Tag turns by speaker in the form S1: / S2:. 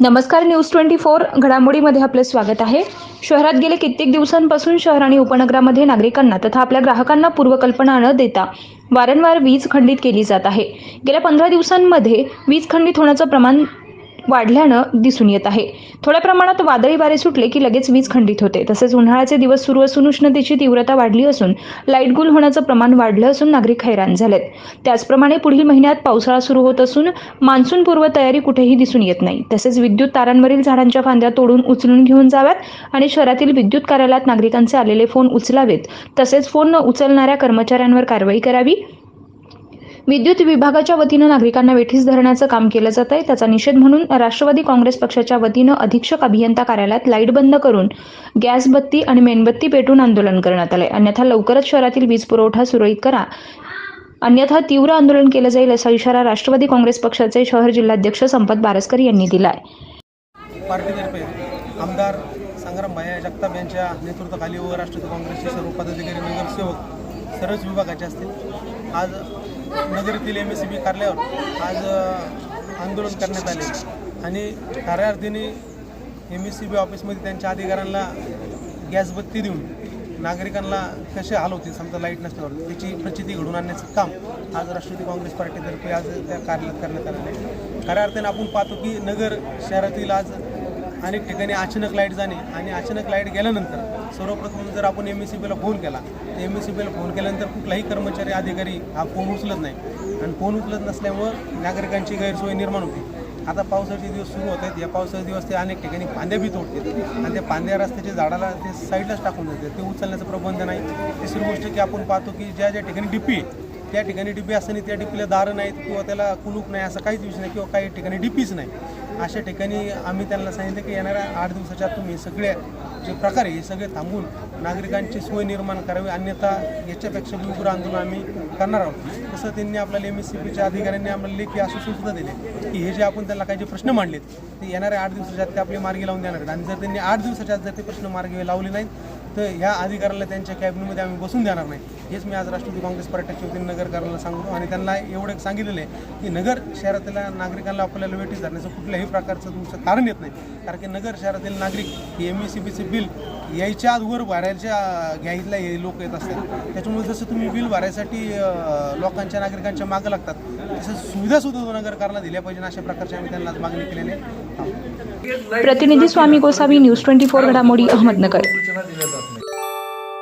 S1: नमस्कार news twenty four घडामोडीमध्ये आपले स्वागत आहे. शहरात गेले कित्येक दिवसांपासून शहर आणि उपनगरामध्ये नागरिकांना तथा आपल्या ग्राहकांना पूर्वकल्पना न देता वारंवार वीज खंडित केली जात आहे. गेल्या पंधरा दिवसांमध्ये वीज खंडित होण्याचं प्रमाण वाढल्यानं दिसून येत आहे. थोड्या प्रमाणात वादळी वारे सुटले की लगेच वीज खंडित होते. तसेच उन्हाळ्याचे दिवस सुरू असून उष्णतेची तीव्रता वाढली असून लाइट गुल होण्याचं प्रमाण वाढलं असून नागरिक हैराण झालेत. त्याचप्रमाणे पुढील महिन्यात पावसाळा सुरू होत असून मान्सून पूर्व तयारी कुठेही दिसून येत नाही. तसेच विद्युत तारांवरील झाडांच्या फांद्या तोडून उचलून घेऊन जाव्यात आणि शहरातील विद्युत कार्यालयात नागरिकांचे आलेले फोन उचलावेत. तसेच फोन न उचलणाऱ्या कर्मचाऱ्यांवर कारवाई करावी. विद्युत विभागाच्या वतीनं नागरिकांना वेठीस धरण्याचं काम केलं जात आहे. त्याचा निषेध म्हणून राष्ट्रवादी काँग्रेस पक्षाच्या वतीनं अधीक्षक अभियंता कार्यालयात लाइट बंद करून गॅस बत्ती आणि मेणबत्ती पेटून आंदोलन करण्यात आलंय. अन्यथा लवकरच शहरातील वीज पुरवठा सुरळीत करा. अन्यथा तीव्र आंदोलन केलं जाईल असा इशारा राष्ट्रवादी काँग्रेस पक्षाचे शहर जिल्हाध्यक्ष संपत बारस्कर यांनी दिला आहे
S2: आमदार संग्राम भाया जगताप यांच्या नेतृत्वाखाली व राष्ट्रवादी काँग्रेसचे सर्व पदाधिकारी नगरसेवक सर्वच विभागाचे असतील. आज नगरीतील एम एस सी बी कार्यालयावर आज आंदोलन करण्यात आले. आणि कार्यार्थीने एम एस सी बी ऑफिसमध्ये त्यांच्या अधिकाऱ्यांना गॅस बत्ती देऊन नागरिकांना कसे हाल होते समजा लाइट नसल्यावर त्याची प्रचिती घडून आणण्याचं काम आज राष्ट्रवादी काँग्रेस पार्टीतर्फे आज त्या कार्यालयात करण्यात आलेलं आहे. खऱ्या अर्थाने आपण पाहतो की नगर शहरातील आज अनेक ठिकाणी अचानक लाइट जाणे आणि अचानक लाइट गेल्यानंतर सर्वप्रथम जर आपण एम एस सी बीला फोन केला तर एम एस सी बीला फोन केल्यानंतर कुठलाही कर्मचारी अधिकारी हा फोन उचलत नाही. आणि फोन उचलत नसल्यामुळं नागरिकांची गैरसोय निर्माण होते. आता पावसाचे दिवस सुरू होत आहेत. या पावसाचे दिवस ते अनेक ठिकाणी फांद्या बी तोडतात. आणि त्या फांद्या रस्त्याच्या झाडाला ते साईडलाच टाकून देतात. ते उचलण्याचं प्रबंध नाही. तिसरी गोष्ट की आपण पाहतो की ज्या ज्या ठिकाणी डिपी आहे त्या ठिकाणी डिबी असताना त्या डिपीला दारं नाहीत किंवा त्याला कुलूप नाही असं काहीच विषय नाही किंवा काही ठिकाणी डिपीच नाही. अशा ठिकाणी आम्ही त्यांना सांगितलं की येणाऱ्या आठ दिवसाच्या आत तुम्ही सगळे जे प्रकार आहे हे सगळे थांबून नागरिकांची सोय निर्माण करावी अन्यथा याच्यापेक्षा बी उग्र आंदोलन आम्ही करणार आहोत. तसं त्यांनी आपल्याला एम एस सी बीच्या अधिकाऱ्यांनी आम्हाला लेखी आश्वासन सूचना दिले की हे जे आपण त्यांना काही जे प्रश्न मांडलेत ते येणाऱ्या आठ दिवसाच्या आत ते आपले मार्गी लावून देणार आहेत. आणि जर त्यांनी आठ दिवसाच्या आत जर ते प्रश्न मार्गी लावले नाहीत तर ह्या अधिकाऱ्याला त्यांच्या कॅबिनेटमध्ये आम्ही बसून देणार नाही. हेच मी आज राष्ट्रवादी काँग्रेस पार्टीच्या वतीने नगरकरांना सांगतो आणि त्यांना एवढं सांगितलेलं आहे की नगर शहरातल्या नागरिकांना आपल्याला वेटीस धरण्याचं कुठल्याही प्रकारचं तुमचं कारण येत नाही. कारण की नगर शहरातील नागरिक हे एम ई सी बीचे बिल यायच्या आजवर भरायच्या घ्यायला हे लोक येत असतात. त्याच्यामुळे जसं तुम्ही बिल भरायसाठी लोकांच्या नागरिकांच्या मागं लागतात तसं सुविधासुद्धा नगरकारला दिल्या पाहिजे अशा प्रकारची आम्ही त्यांना आज मागणी केलेली आहे.
S1: प्रतिनिधी Swami Gosavi news twenty four घडामोडी अहमदनगर.
S3: सूचना दिल्या जातात